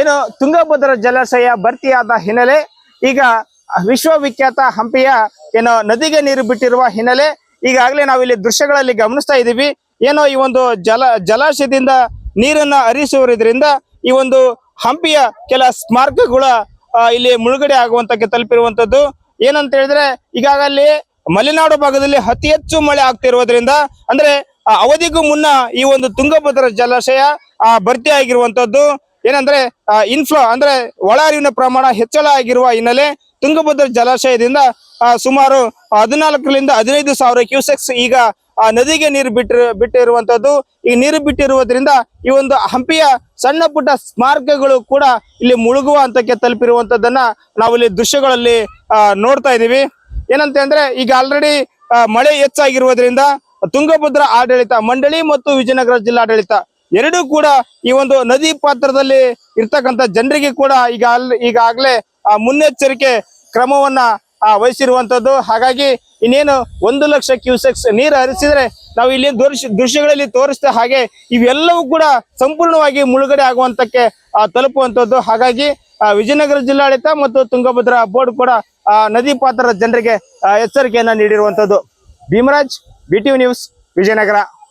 ಏನು ತುಂಗಭದ್ರಾ ಜಲಾಶಯ ಭರ್ತಿಯಾದ ಹಿನ್ನೆಲೆ, ಈಗ ವಿಶ್ವವಿಖ್ಯಾತ ಹಂಪಿಯ ಏನು ನದಿಗೆ ನೀರು ಬಿಟ್ಟಿರುವ ಹಿನ್ನೆಲೆ, ಈಗಾಗಲೇ ನಾವು ಇಲ್ಲಿ ದೃಶ್ಯಗಳಲ್ಲಿ ಗಮನಿಸ್ತಾ ಇದ್ದೀವಿ. ಏನೋ ಈ ಒಂದು ಜಲ, ಜಲಾಶಯದಿಂದ ನೀರನ್ನ ಹರಿಸುವುದರಿಂದ ಈ ಒಂದು ಹಂಪಿಯ ಕೆಲ ಸ್ಮಾರಕಗಳ ಇಲ್ಲಿ ಮುಳುಗಡೆ ಆಗುವಂತಕ್ಕೆ ತಲುಪಿರುವಂತದ್ದು. ಏನಂತ ಹೇಳಿದ್ರೆ ಈಗಾಗಲೇ ಮಲೆನಾಡು ಭಾಗದಲ್ಲಿ ಅತಿ ಹೆಚ್ಚು ಮಳೆ ಆಗ್ತಿರೋದ್ರಿಂದ ಅಂದ್ರೆ ಅವಧಿಗೂ ಮುನ್ನ ಈ ಒಂದು ತುಂಗಭದ್ರಾ ಜಲಾಶಯ, ಆ ಭರ್ತಿ ಆಗಿರುವಂತದ್ದು ಏನಂದ್ರೆ ಇನ್ಫ್ಲೋ ಅಂದ್ರೆ ಒಳ ಹರಿವಿನ ಪ್ರಮಾಣ ಹೆಚ್ಚಳ ಆಗಿರುವ ಹಿನ್ನೆಲೆ ತುಂಗಭದ್ರಾ ಜಲಾಶಯದಿಂದ ಸುಮಾರು ಹದಿನಾಲ್ಕರಿಂದ ಹದಿನೈದು ಸಾವಿರ ಕ್ಯೂಸೆಕ್ಸ್ ಈಗ ನದಿಗೆ ನೀರು ಬಿಟ್ಟಿರು ಬಿಟ್ಟಿರುವಂತದ್ದು. ಈ ನೀರು ಬಿಟ್ಟಿರುವುದರಿಂದ ಈ ಒಂದು ಹಂಪಿಯ ಸಣ್ಣ ಪುಟ್ಟ ಸ್ಮಾರಕಗಳು ಕೂಡ ಇಲ್ಲಿ ಮುಳುಗುವ ಹಂತಕ್ಕೆ ತಲುಪಿರುವಂತದ್ದನ್ನ ನಾವು ಇಲ್ಲಿ ದೃಶ್ಯಗಳಲ್ಲಿ ನೋಡ್ತಾ ಇದೀವಿ ಏನಂತ ಅಂದ್ರೆ, ಈಗ ಆಲ್ರೆಡಿ ಮಳೆ ಹೆಚ್ಚಾಗಿರುವುದರಿಂದ ತುಂಗಭದ್ರಾ ಆಡಳಿತ ಮಂಡಳಿ ಮತ್ತು ವಿಜಯನಗರ ಜಿಲ್ಲಾಡಳಿತ ಎರಡೂ ಕೂಡ ಈ ಒಂದು ನದಿ ಪಾತ್ರದಲ್ಲಿ ಇರ್ತಕ್ಕಂಥ ಜನರಿಗೆ ಕೂಡ ಈಗ ಅಲ್ಲಿ ಈಗಾಗಲೇ ಮುನ್ನೆಚ್ಚರಿಕೆ ಕ್ರಮವನ್ನ ವಹಿಸಿರುವಂತದ್ದು ಹಾಗಾಗಿ ಇನ್ನೇನು ಒಂದು ಲಕ್ಷ ಕ್ಯೂಸೆಕ್ಸ್ ನೀರು ಹರಿಸಿದ್ರೆ ನಾವು ಇಲ್ಲಿ ದೃಶ್ಯ ದೃಶ್ಯಗಳಲ್ಲಿ ತೋರಿಸಿದ ಹಾಗೆ ಇವೆಲ್ಲವೂ ಕೂಡ ಸಂಪೂರ್ಣವಾಗಿ ಮುಳುಗಡೆ ಆಗುವಂತಕ್ಕೆ ತಲುಪುವಂಥದ್ದು. ಹಾಗಾಗಿ ವಿಜಯನಗರ ಜಿಲ್ಲಾಡಳಿತ ಮತ್ತು ತುಂಗಭದ್ರಾ ಬೋರ್ಡ್ ಕೂಡ ನದಿ ಪಾತ್ರದ ಜನರಿಗೆ ಎಚ್ಚರಿಕೆಯನ್ನ ನೀಡಿರುವಂತದ್ದು ಭೀಮರಾಜ್ ಬಿ ನ್ಯೂಸ್ ವಿಜಯನಗರ.